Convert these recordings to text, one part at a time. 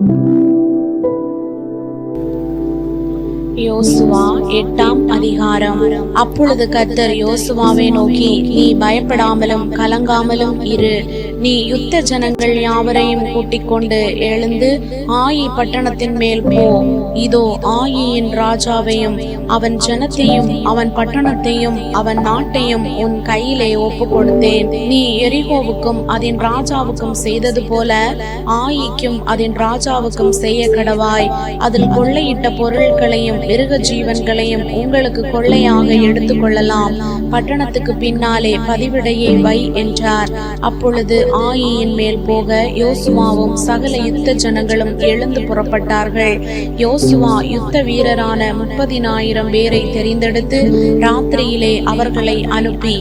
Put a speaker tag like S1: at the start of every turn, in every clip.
S1: thank you யோசுவா எட்டாம் அதிகாரம். அப்பொழுது கர்த்தர் யோசுவாவை நோக்கி நீ பயப்படாமலும் கலங்காமலும் இரு. நீ யுத்த ஜனங்கள் யாவரையும் கூட்டிக் கொண்டு எழுந்து ஆயி பட்டணத்தின் மேல் போ. இதோ ஆயியின் ராஜாவையும் அவன் ஜனத்தையும் அவன் பட்டணத்தையும் அவன் நாட்டையும் உன் கையிலே ஒப்பு கொடுத்தேன் நீ எரிகோவுக்கும் அதன் ராஜாவுக்கும் செய்தது போல ஆயிக்கும் அதன் ராஜாவுக்கும் செய்ய கடவாய். அதில் கொள்ளையிட்ட பொருட்களையும் மிருக ஜீவன்களையும் உங்களுக்கு கொள்ளையாக எடுத்துக்கொள்ளலாம் பட்டணத்துக்கு பின்னாலே பதிவிடையே வை என்றார். அப்பொழுது ஆயியின் மேல் போக யோசுவாவும் சகல யுத்த ஜனங்களும் எழுந்து புறப்பட்டார்கள். யோசுவா யுத்த வீரரான முப்பதினாயிரம் பேரை தெரிந்தெடுத்து ராத்திரியிலே அவர்களை அனுப்பி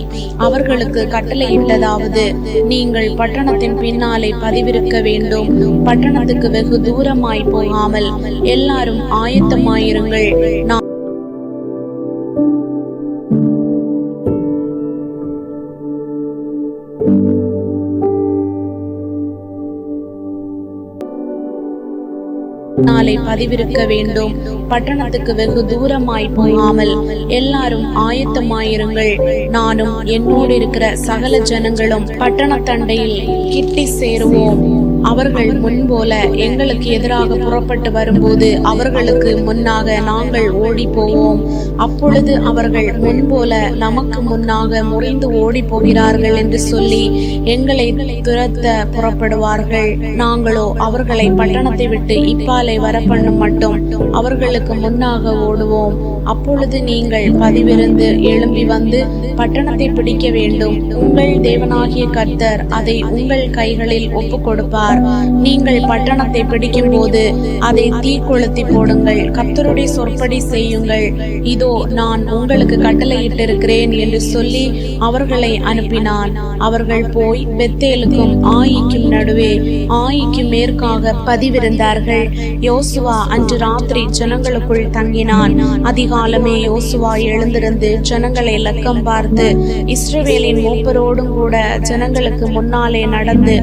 S1: அவர்களுக்கு கட்டளையிட்டதாவது நீங்கள் பட்டணத்தின் பின்னாலே பதிவிருக்க வேண்டும். பட்டணத்துக்கு வெகு தூரமாய் போகாமல் எல்லாரும் ஆயத்தமாயிருங்கள். நாளை பதிவிருக்க வேண்டும். பட்டணத்துக்கு வெகு தூரமாய் போகாமல் எல்லாரும் ஆயத்தமாயிருங்கள். நானும் என்னோடு இருக்கிற சகல ஜனங்களும் பட்டணத்தண்டையில் கிட்டி சேருவோம். அவர்கள் முன்போல எங்களுக்கு எதிராக புறப்பட்டு வரும்போது அவர்களுக்கு முன்னாக நாங்கள் ஓடி போவோம் அப்பொழுது அவர்கள் முன்போல நமக்கு முன்னாக முறைந்து ஓடி போகிறார்கள் என்று சொல்லி எங்களை துரத்த புறப்படுவார்கள். நாங்களோ அவர்களை பட்டணத்தை விட்டு இப்பாலை வர பண்ணும் மட்டும். அவர்களுக்கு முன்னாக ஓடுவோம். அப்பொழுது நீங்கள் பதிவிருந்து எழும்பி வந்து பட்டணத்தை பிடிக்க வேண்டும். உங்கள் தேவனாகிய கர்த்தர் அதை உங்கள் கைகளில் ஒப்புக் கொடுப்பார் நீங்கள் பட்டணத்தை பிடிக்கும் போது அதை தீ கொளுத்தி போடுங்கள். கத்தருடைய சொற்படி செய்யுங்கள். இதோ நான் உங்களுக்கு கட்டளையிட்டிருக்கிறேன் என்று சொல்லி அவர்களை அனுப்பினான். அவர்கள் போய் பெத்தேலுக்கும் ஆயிக்கும் நடுவே ஆயிக்கு மேற்காக பதிவிருந்தார்கள். யோசுவா அன்று ராத்திரி ஜனங்களுக்குள் தங்கினான். அதிகாலமே யோசுவா எழுந்திருந்து ஜனங்களை லக்கம் பார்த்து இஸ்ரவேலின் மூப்பரோடும் கூட ஜனங்களுக்கு முன்னாலே நடந்து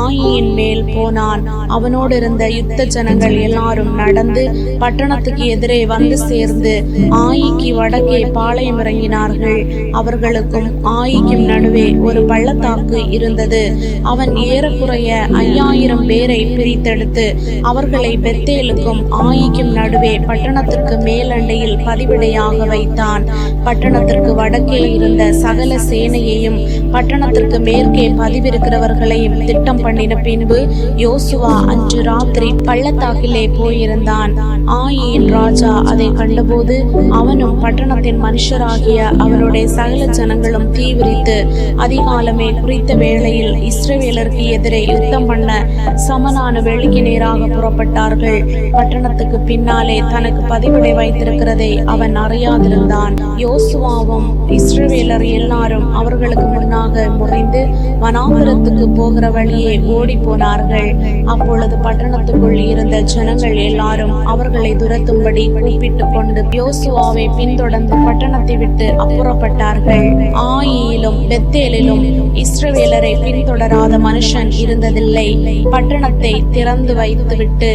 S1: ஆயியின் மேல் போனான். அவனோடு இருந்த யுத்த ஜனங்கள் எல்லாரும் நடந்து பட்டணத்துக்கு எதிரே வந்து சேர்ந்து ஆயிக்கு வடக்கே பாளையம் இறங்கினார்கள். அவர்களுக்கும் ஆயிக்கும் நடுவே ஒரு பள்ளத்தாக்கு இருந்தது. அவன் ஏறக்குறைய ஐயாயிரம் பேரை பிரித்தெடுத்து அவர்களை பெத்தேலுக்கும் ஆயிக்கும் நடுவே பட்டணத்திற்கு மேலண்டையில் பதிவிடையாக வைத்தான். பட்டணத்திற்கு வடக்கே இருந்த சகல சேனையையும் பட்டணத்திற்கு மேற்கே பதிவிருக்கிறவர்களையும் திட்டம் பண்ணின பின்பு யோசுவா அன்று ராத்திரி பள்ளத்தாக்கிலே போயிருந்தான். ஆயின் ராஜா அதை கண்டபோது அவனும் பட்டணத்தின் மனுஷராகிய அவனுடைய சகல ஜனங்களும் தீவிரித்து அதிகாலமே குறித்த வேளையில் இஸ்ரவேலருக்கு எதிரே யுத்தம் பண்ண சமனான வெளிக்கு நேராக புறப்பட்டார்கள். பட்டணத்துக்கு பின்னாலே தனக்கு பதிவிடை வைத்திருக்கிறதை அவன் அறியாதிருந்தான். யோசுவாவும் இஸ்ரவேலர் எல்லாரும் அவர்களுக்கு முன்னாக முறைந்து வனாந்தரத்துக்கு போகிற வழியே ஓடி போனார்கள் அப்பொழுது பட்டணத்துக்குள் இருந்த ஜனங்கள் எல்லாரும் அவர்களை துரத்தும்படி கூப்பிட்டு கொண்டு யோசுவாவை பின்தொடர்ந்து பட்டணத்தை விட்டு அப்புறப்பட்டார்கள். ஆயிலும் பெத்தேலிலும் இஸ்ரவேலரை பின்தொடராத மனுஷன் இருந்ததில்லை. பட்டணத்தை திறந்து வைத்துவிட்டு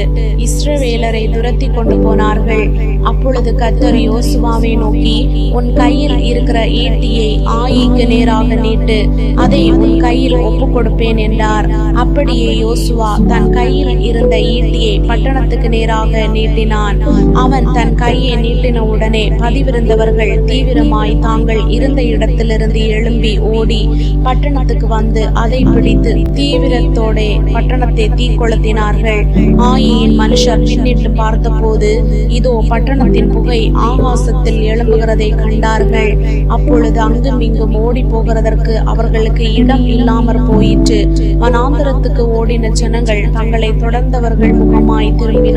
S1: இஸ்ரவேலரை துரத்தி கொண்டு போனார்கள். அப்பொழுது கத்தர் யோசுவாவை நோக்கி உன் கையில் இருக்கிற ஈட்டியை ஆயிக்கு நேராக நீட்டு. அதை உன் கையில் ஒப்பு கொடுப்பேன் என்றார். அப்படியே யோசுவா தன் கையில் இருந்த ஈட்டியை பட்டணத்துக்கு நேராக நீட்டினான். அவன் தன் கையை நீட்டின உடனே பதிவிருந்தவர்கள் தீவிரமாய் தாங்கள் இருந்த இடத்திலிருந்து எழும்பி ஓடி பட்டணத்துக்கு வந்து அதை பிடித்து தீவிரத்தோட பட்டணத்தை தீக்கொளுத்தினார்கள். ஆயியின் மனுஷர் பின்னிட்டு பார்த்தபோது இதோ பட்டணத்தின் புகை ஆகாசத்தில் எழும்புகிறதை கண்டார்கள். அப்பொழுது அங்கும் இங்கும் ஓடி போகிறதற்கு அவர்களுக்கு இடம் இல்லாமற் போயிற்று. வனாந்தரத்துக்கு இன ஜனங்கள் தங்களை தொடர்ந்தவர்கள் முகமாய்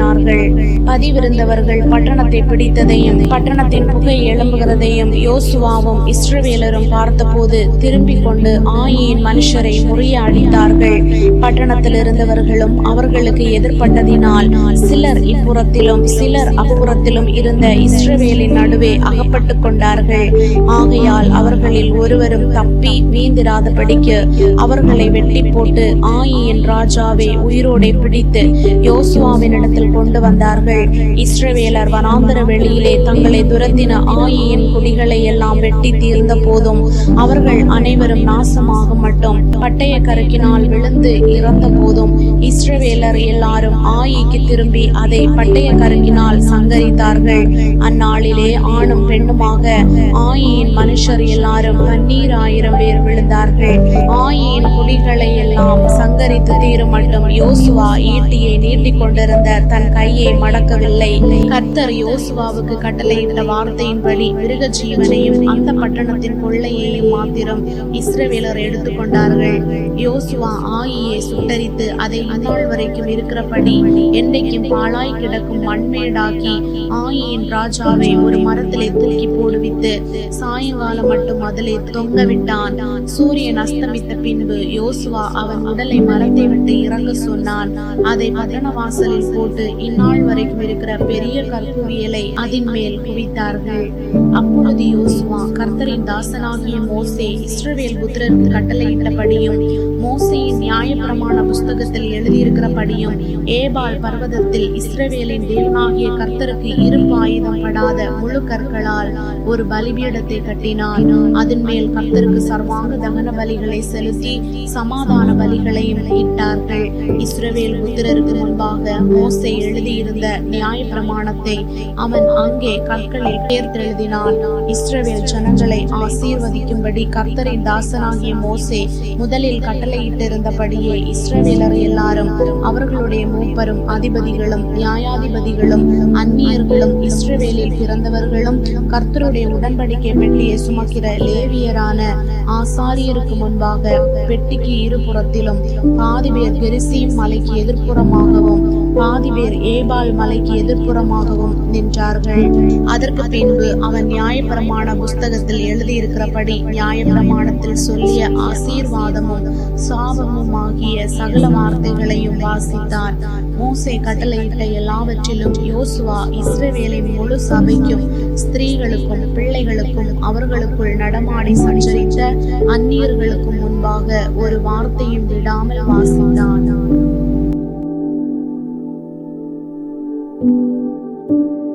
S1: திரும்பினார்கள் பதிவிருந்தவர்கள் பட்டணத்தை பிடித்ததையும் பட்டணத்தின் புகை எழும்புகிறதையும் யோசுவாவும் இஸ்ரவேலரும் பார்த்தபோது திரும்பிக் கொண்டு ஆயின் மனுஷரை முறியடித்தார்கள் பட்டணத்தில் இருந்தவர்களும் அவர்களுக்கு எதிர்ப்பட்டதினால் சிலர் இப்புறத்திலும் சிலர் அப்புறத்திலும் இருந்த இஸ்ரவேலின் நடுவே அகப்பட்டு கொண்டார்கள். ஆகையால் அவர்களில் ஒருவரும் தப்பி வீந்திராதபடிக்கு அவர்களை வெட்டி போட்டு ஆயின் ராஜாவை உயிரோடை பிடித்து யோசுவாவின் இடத்தில் கொண்டு வந்தார்கள். இஸ்ரவேலர் வனாந்தர வெளியிலே தங்களை துரத்தின ஆயியின் குடிகளை எல்லாம் வெட்டி தீர்ந்த போதும் அவர்கள் அனைவரும் நாசமாக மட்டும் பட்டய கருக்கினால் விழுந்து இறந்த போதும் இஸ்ரவேலர் எல்லாரும் ஆயிக்கு திரும்பி அதை பட்டய கருக்கினால் சங்கரித்தார்கள். அந்நாளிலே ஆணும் பெண்ணுமாக ஆயியின் மனுஷர் எல்லாரும் பன்னீராயிரம் பேர் விழுந்தார்கள். ஆயியின் குடிகளை எல்லாம் சங்கரித்து தீரும் மட்டும் யோசுவா ஈட்டியை நீட்டிக் கொண்டிருந்த தன் கையை மடக்கவில்லை. கர்த்தர் யோசுவாவுக்கு கட்டளையிட்ட வார்த்தையின்படி மிருக ஜீவனையும் அந்த பட்டணத்தின் கொள்ளையையும் மாத்திரம் இஸ்ரவேலர் எடுத்துக்கொண்டார்கள். யோசுவா ஆயியை சுட்டரித்து அதை இந்நாள் வரைக்கும் இருக்கிறபடி என்றைக்கும் பாழாய் கிடக்கும் மண்மேடாக்கி ஆயியின் ராஜாவை ஒரு மரத்திலே தூக்கி போடுவித்து சாயங்காலம் மட்டும் அதிலே தொங்க விட்டான் சூரியன் அஸ்தமித்த பின்பு யோசுவா அவன் உடலை மரத்தை விட்டு இறங்க சொன்னான். அதை பட்டண வாசலில் போட்டு இந்நாள் வரைக்கும் இருக்கிற பெரிய கற்குவியலை அதன் மேல் குவித்தார்கள். அப்பொழுது யோசுவா கர்த்தரின் தாசனாகிய மோசே இஸ்ரவேல் புத்திரருக்கு கட்டளையிட்டபடியும் மோசையின் நியாயப்பிரமாண புஸ்தகத்தில் எழுதியிருக்கிறபடியும் ஏபால் பர்வதத்தில் இஸ்ரவேலின் தேவனாகிய கர்த்தருக்கு இருப்பு ஆயுதம் படாத முழு கற்களால் ஒரு பலிபீடத்தை கட்டினான். அதன் மேல் கர்த்தருக்கு சர்வாங்க தகன பலிகளை செலுத்தி சமாதான பலிகளையும் இட்டார்கள். இஸ்ரவேல் புத்திரருக்கு முன்பாக மோசை எழுதியிருந்த நியாய பிரமாணத்தை அவன் அங்கே கற்களில் பேர்த்தெழுதினான் இஸ்ரவேல் ஜனங்களை ஆசீர்வதிக்கும்படி கர்த்தரின் தாசனாகிய மோசே முதலில் கட்டளையிட்டிருந்தபடியே இஸ்ரவேலர் எல்லாரும் அவர்களுடைய மூப்பரும் அதிபதிகளும் நியாயாதிபதிகளும் அந்நியர்களும் இஸ்ரவேலில் பிறந்தவர்களும் கர்த்தருடைய உடன்படிக்கை பெட்டியை சுமக்கிற லேவியரான ஆசாரியருக்கு முன்பாக பெட்டிக்கு இருபுறத்திலும் பாதி பேர் கெரிசீம் மலைக்கு எதிர்ப்புறமாகவும் பாதி பேர் ஏபால் மலைக்கு எதிர்ப்புறமாகவும் நின்றார்கள். அதற்கு பின்பு அவன் நியாயப்பிரமாண புஸ்தகத்தில் எழுதியிருக்கிறபடி நியாயப்பிரமாணத்தில் சொல்லிய ஆசீர்வாதமும் சாபமும் ஆகிய சகல வார்த்தைகளையும் வாசித்தார். மோசே கட்டளையிட்ட எல்லாவற்றிலும் யோசுவா இஸ்ரவேலின் முழு சபைக்கும் ஸ்திரீகளுக்கும் பிள்ளைகளுக்கும் அவர்களுக்குள் நடமாடி சஞ்சரித்த அந்நியர்களுக்கும் முன்பாக ஒரு வார்த்தையும் விடாமல் வாசித்தான். Thank you.